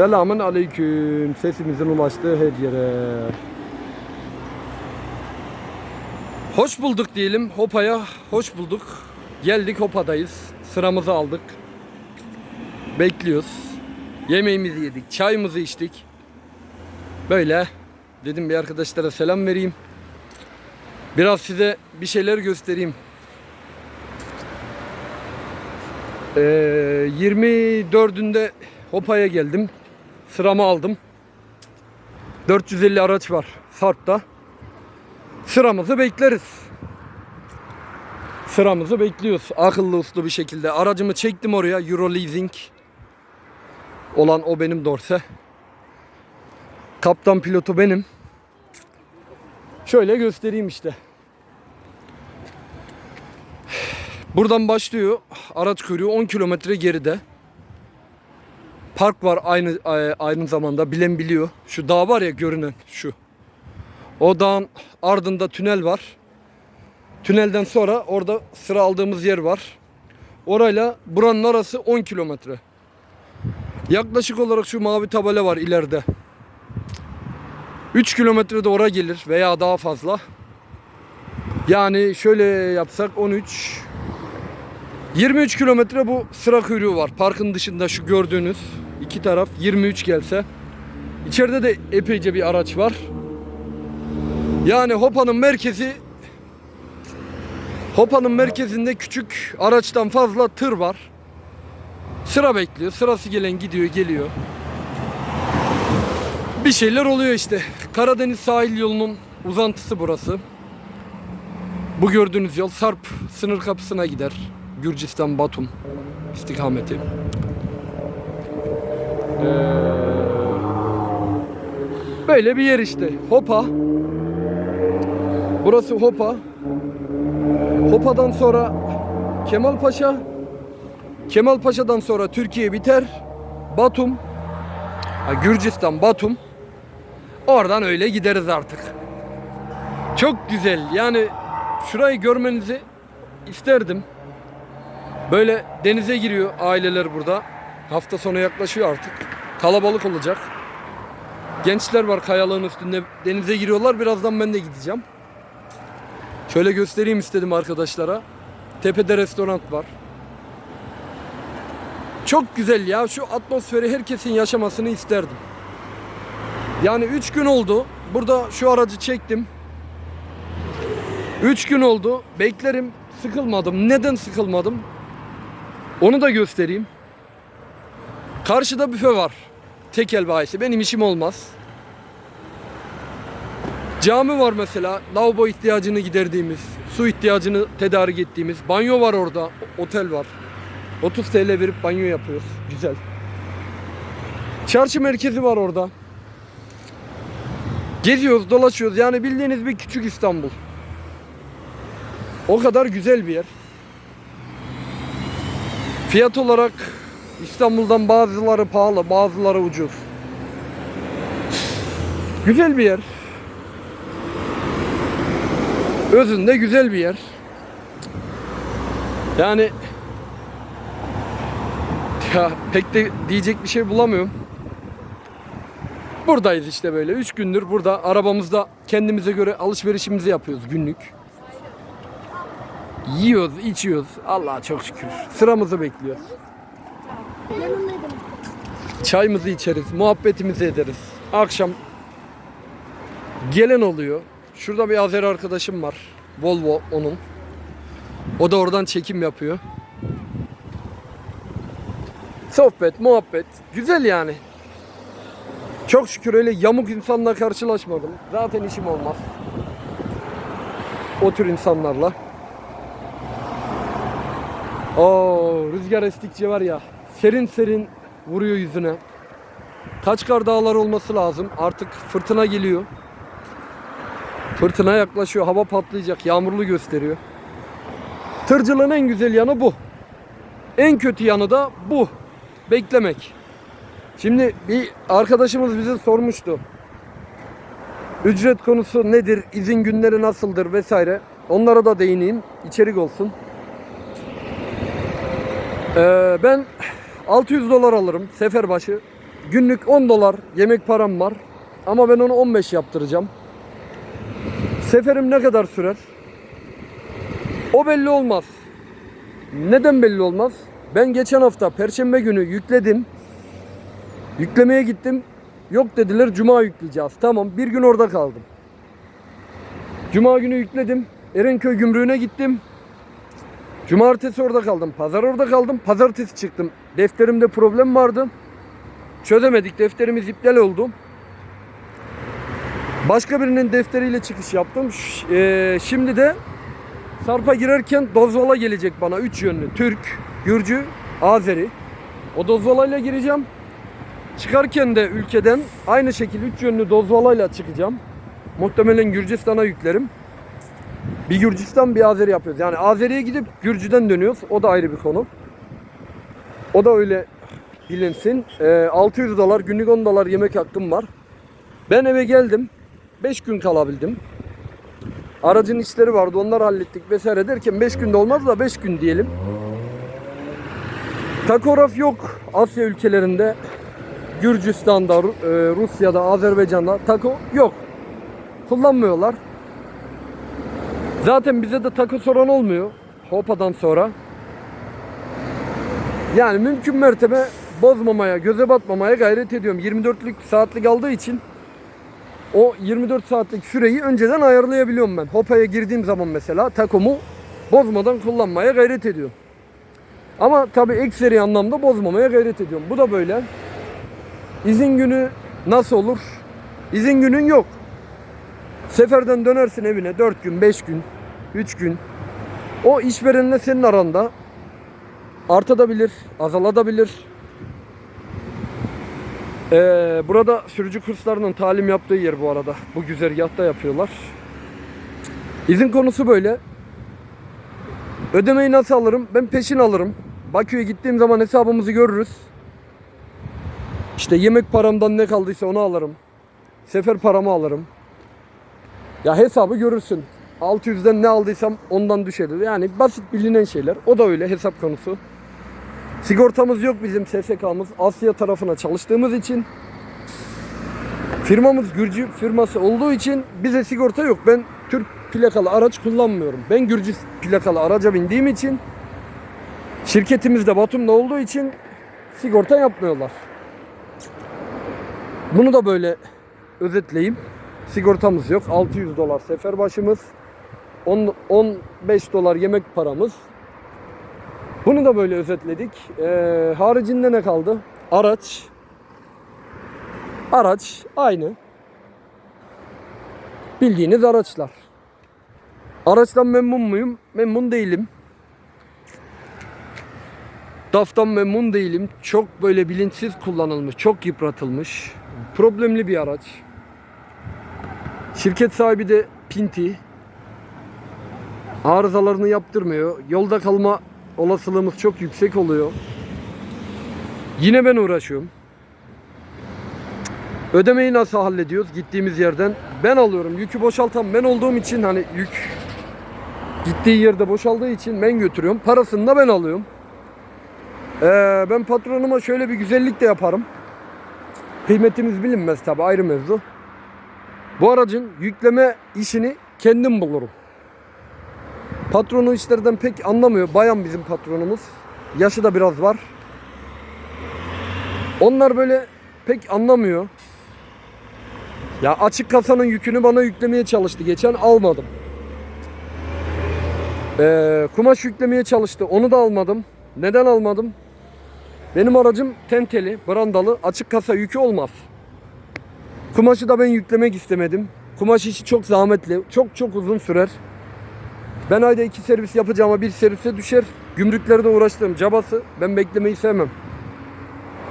Selamun aleyküm. Sesimizin ulaştığı her yere. Hoş bulduk diyelim. Hopa'ya hoş bulduk. Geldik Hopa'dayız. Sıramızı aldık. Bekliyoruz. Yemeğimizi yedik. Çayımızı içtik. Böyle. Dedim bir arkadaşlara selam vereyim. Biraz size bir şeyler göstereyim. Ee, 24'ünde Hopa'ya geldim. Sıramı aldım. 450 araç var Sarp'ta. Sıramızı bekleriz. Sıramızı bekliyoruz. Akıllı uslu bir şekilde. Aracımı çektim oraya. Euro Leasing. Olan o benim dorse. Kaptan pilotu benim. Şöyle göstereyim işte. Buradan başlıyor. Araç kuyruğu 10 kilometre geride. Park var aynı aynı zamanda bilen biliyor. Şu dağ var ya görünen şu. O dağın ardında tünel var. Tünelden sonra orada sıra aldığımız yer var. Orayla buranın arası 10 kilometre. Yaklaşık olarak şu mavi tabela var ileride. 3 kilometrede oraya gelir veya daha fazla. Yani şöyle yapsak 13 23 kilometre bu sıra kuyruğu var. Parkın dışında şu gördüğünüz iki taraf 23 gelse. İçeride de epeyce bir araç var. Yani Hopa'nın merkezi Hopa'nın merkezinde küçük araçtan fazla tır var. Sıra bekliyor. Sırası gelen gidiyor, geliyor. Bir şeyler oluyor işte. Karadeniz sahil yolunun uzantısı burası. Bu gördüğünüz yol Sarp sınır kapısına gider. Gürcistan Batum istikameti. Ee, böyle bir yer işte. Hopa. Burası Hopa. Hopa'dan sonra Kemalpaşa. Kemalpaşa'dan sonra Türkiye biter. Batum. Gürcistan Batum. Oradan öyle gideriz artık. Çok güzel. Yani şurayı görmenizi isterdim. Böyle denize giriyor aileler burada. Hafta sonu yaklaşıyor artık. Kalabalık olacak. Gençler var kayalığın üstünde denize giriyorlar. Birazdan ben de gideceğim. Şöyle göstereyim istedim arkadaşlara. Tepede restoran var. Çok güzel ya. Şu atmosferi herkesin yaşamasını isterdim. Yani 3 gün oldu. Burada şu aracı çektim. 3 gün oldu. Beklerim. Sıkılmadım. Neden sıkılmadım? Onu da göstereyim. Karşıda büfe var. Tekel bayisi. Benim işim olmaz. Cami var mesela. Lavabo ihtiyacını giderdiğimiz, su ihtiyacını tedarik ettiğimiz. Banyo var orada. Otel var. 30 TL verip banyo yapıyoruz. Güzel. Çarşı merkezi var orada. Geziyoruz, dolaşıyoruz. Yani bildiğiniz bir küçük İstanbul. O kadar güzel bir yer. Fiyat olarak İstanbul'dan bazıları pahalı, bazıları ucuz. Güzel bir yer. Özünde güzel bir yer. Yani ya pek de diyecek bir şey bulamıyorum. Buradayız işte böyle. Üç gündür burada arabamızda kendimize göre alışverişimizi yapıyoruz günlük. Yiyoruz, içiyoruz. Allah'a çok şükür. Sıramızı bekliyoruz. Çayımızı içeriz, muhabbetimizi ederiz. Akşam gelen oluyor. Şurada bir Azer arkadaşım var. Volvo onun. O da oradan çekim yapıyor. Sohbet, muhabbet. Güzel yani. Çok şükür öyle yamuk insanla karşılaşmadım. Zaten işim olmaz. O tür insanlarla. Oo, rüzgar estikçe var ya serin serin vuruyor yüzüne. Kaçkar dağlar olması lazım. Artık fırtına geliyor. Fırtına yaklaşıyor. Hava patlayacak. Yağmurlu gösteriyor. Tırcılığın en güzel yanı bu. En kötü yanı da bu. Beklemek. Şimdi bir arkadaşımız bize sormuştu. Ücret konusu nedir? İzin günleri nasıldır vesaire. Onlara da değineyim. İçerik olsun. Ee, ben 600 dolar alırım sefer başı. günlük 10 dolar yemek param var. Ama ben onu 15 yaptıracağım. Seferim ne kadar sürer? O belli olmaz. Neden belli olmaz? Ben geçen hafta perşembe günü yükledim. Yüklemeye gittim. Yok dediler cuma yükleyeceğiz. Tamam bir gün orada kaldım. Cuma günü yükledim. Erenköy gümrüğüne gittim. Cumartesi orada kaldım. Pazar orada kaldım. Pazartesi çıktım. Defterimde problem vardı. Çözemedik. Defterimiz iptal oldu. Başka birinin defteriyle çıkış yaptım. Eee, şimdi de Sarp'a girerken dozvala gelecek bana. Üç yönlü. Türk, Gürcü, Azeri. O dozvalayla gireceğim. Çıkarken de ülkeden aynı şekilde üç yönlü dozvalayla çıkacağım. Muhtemelen Gürcistan'a yüklerim. Bir Gürcistan bir Azeri yapıyoruz. Yani Azeri'ye gidip Gürcü'den dönüyoruz. O da ayrı bir konu. O da öyle bilinsin. Ee, 600 dolar günlük 10 dolar yemek hakkım var. Ben eve geldim. 5 gün kalabildim. Aracın işleri vardı onları hallettik vesaire derken 5 günde olmaz da 5 gün diyelim. Takograf yok Asya ülkelerinde. Gürcistan'da, e, Rusya'da, Azerbaycan'da tako yok. Kullanmıyorlar. Zaten bize de tako soran olmuyor. Hopa'dan sonra. Yani mümkün mertebe bozmamaya, göze batmamaya gayret ediyorum. 24'lük saatlik aldığı için o 24 saatlik süreyi önceden ayarlayabiliyorum ben. Hopa'ya girdiğim zaman mesela takomu bozmadan kullanmaya gayret ediyorum. Ama tabii ekseri anlamda bozmamaya gayret ediyorum. Bu da böyle. İzin günü nasıl olur? İzin günün yok. Seferden dönersin evine 4 gün, 5 gün, 3 gün. O işverenle senin aranda artabilir, azalabilir. Ee, burada sürücü kurslarının talim yaptığı yer bu arada. Bu güzergahta yapıyorlar. İzin konusu böyle. Ödemeyi nasıl alırım? Ben peşin alırım. Bakü'ye gittiğim zaman hesabımızı görürüz. İşte yemek paramdan ne kaldıysa onu alırım. Sefer paramı alırım. Ya hesabı görürsün. 600'den ne aldıysam ondan düşer. Yani basit bilinen şeyler. O da öyle hesap konusu. Sigortamız yok bizim SSK'mız. Asya tarafına çalıştığımız için. Firmamız Gürcü firması olduğu için bize sigorta yok. Ben Türk plakalı araç kullanmıyorum. Ben Gürcü plakalı araca bindiğim için şirketimiz de Batum'da olduğu için sigorta yapmıyorlar. Bunu da böyle özetleyeyim. Sigortamız yok. 600 dolar sefer başımız. 10, 15 dolar yemek paramız. Bunu da böyle özetledik. Ee, haricinde ne kaldı? Araç. Araç aynı. Bildiğiniz araçlar. Araçtan memnun muyum? Memnun değilim. DAF'tan memnun değilim. Çok böyle bilinçsiz kullanılmış, çok yıpratılmış. Problemli bir araç. Şirket sahibi de pinti. Arızalarını yaptırmıyor. Yolda kalma olasılığımız çok yüksek oluyor. Yine ben uğraşıyorum. Ödemeyi nasıl hallediyoruz gittiğimiz yerden? Ben alıyorum. Yükü boşaltan ben olduğum için hani yük gittiği yerde boşaldığı için ben götürüyorum. Parasını da ben alıyorum. Ee, ben patronuma şöyle bir güzellik de yaparım. Kıymetimiz bilinmez tabi ayrı mevzu. Bu aracın yükleme işini kendim bulurum. Patronu işlerden pek anlamıyor. Bayan bizim patronumuz. Yaşı da biraz var. Onlar böyle pek anlamıyor. Ya açık kasanın yükünü bana yüklemeye çalıştı. Geçen almadım. Ee, kumaş yüklemeye çalıştı. Onu da almadım. Neden almadım? Benim aracım tenteli, brandalı, açık kasa yükü olmaz. Kumaşı da ben yüklemek istemedim. Kumaş işi çok zahmetli, çok çok uzun sürer. Ben ayda iki servis yapacağıma bir servise düşer. Gümrüklerde uğraştığım cabası. Ben beklemeyi sevmem.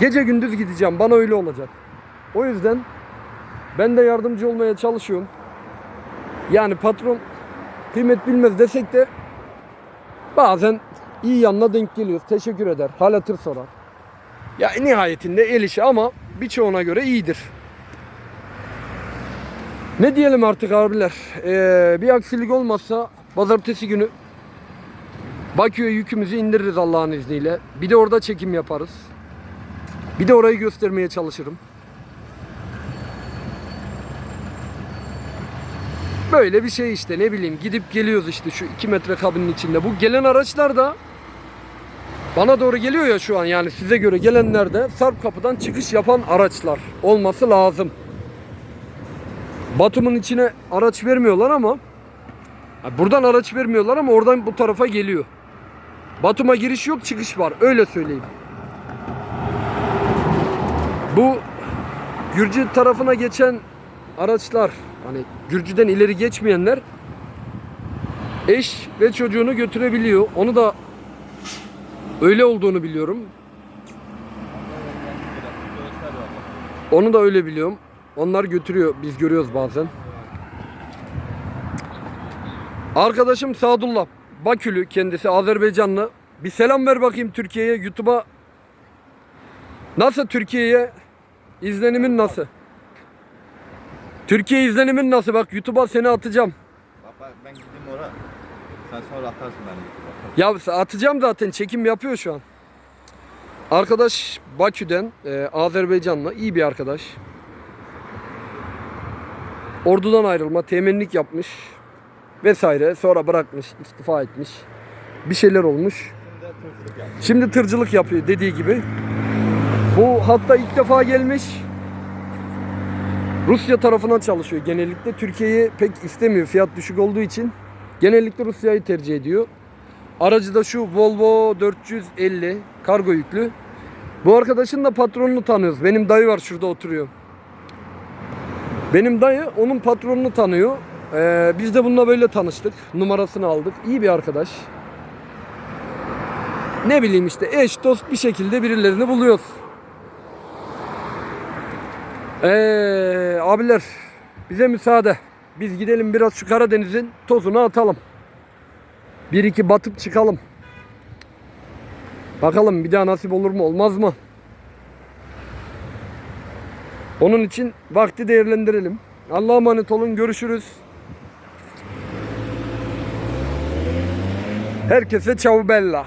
Gece gündüz gideceğim. Bana öyle olacak. O yüzden ben de yardımcı olmaya çalışıyorum. Yani patron kıymet bilmez desek de bazen iyi yanına denk geliyoruz. Teşekkür eder. Hal hatır sorar. Ya nihayetinde el işi ama birçoğuna göre iyidir. Ne diyelim artık abiler? Ee, bir aksilik olmazsa pazartesi günü Bakü'ye yükümüzü indiririz Allah'ın izniyle. Bir de orada çekim yaparız. Bir de orayı göstermeye çalışırım. Böyle bir şey işte ne bileyim gidip geliyoruz işte şu 2 metre kabinin içinde. Bu gelen araçlar da bana doğru geliyor ya şu an yani size göre gelenler de Sarp kapıdan çıkış yapan araçlar olması lazım. Batum'un içine araç vermiyorlar ama buradan araç vermiyorlar ama oradan bu tarafa geliyor. Batum'a giriş yok çıkış var öyle söyleyeyim. Bu Gürcü tarafına geçen araçlar hani Gürcü'den ileri geçmeyenler eş ve çocuğunu götürebiliyor. Onu da öyle olduğunu biliyorum. Onu da öyle biliyorum. Onlar götürüyor. Biz görüyoruz bazen. Arkadaşım Sadullah Bakülü kendisi Azerbaycanlı. Bir selam ver bakayım Türkiye'ye, YouTube'a. Nasıl Türkiye'ye? İzlenimin nasıl? Türkiye izlenimin nasıl? Bak YouTube'a seni atacağım. Bak ben gideyim oraya. Sen sonra atarsın beni YouTube'a. Ya atacağım zaten çekim yapıyor şu an. Arkadaş Bakü'den e, Azerbaycanlı iyi bir arkadaş. Ordudan ayrılma, temennik yapmış vesaire. Sonra bırakmış, istifa etmiş. Bir şeyler olmuş. Şimdi tırcılık yapıyor dediği gibi. Bu hatta ilk defa gelmiş. Rusya tarafına çalışıyor genellikle. Türkiye'yi pek istemiyor fiyat düşük olduğu için. Genellikle Rusya'yı tercih ediyor. Aracı da şu Volvo 450 kargo yüklü. Bu arkadaşın da patronunu tanıyoruz. Benim dayı var şurada oturuyor. Benim dayı onun patronunu tanıyor. Ee, biz de bununla böyle tanıştık. Numarasını aldık. İyi bir arkadaş. Ne bileyim işte eş dost bir şekilde birilerini buluyoruz. Ee, abiler bize müsaade. Biz gidelim biraz şu Karadeniz'in tozunu atalım. Bir iki batıp çıkalım. Bakalım bir daha nasip olur mu olmaz mı? Onun için vakti değerlendirelim. Allah'a emanet olun. Görüşürüz. Herkese ciao bella.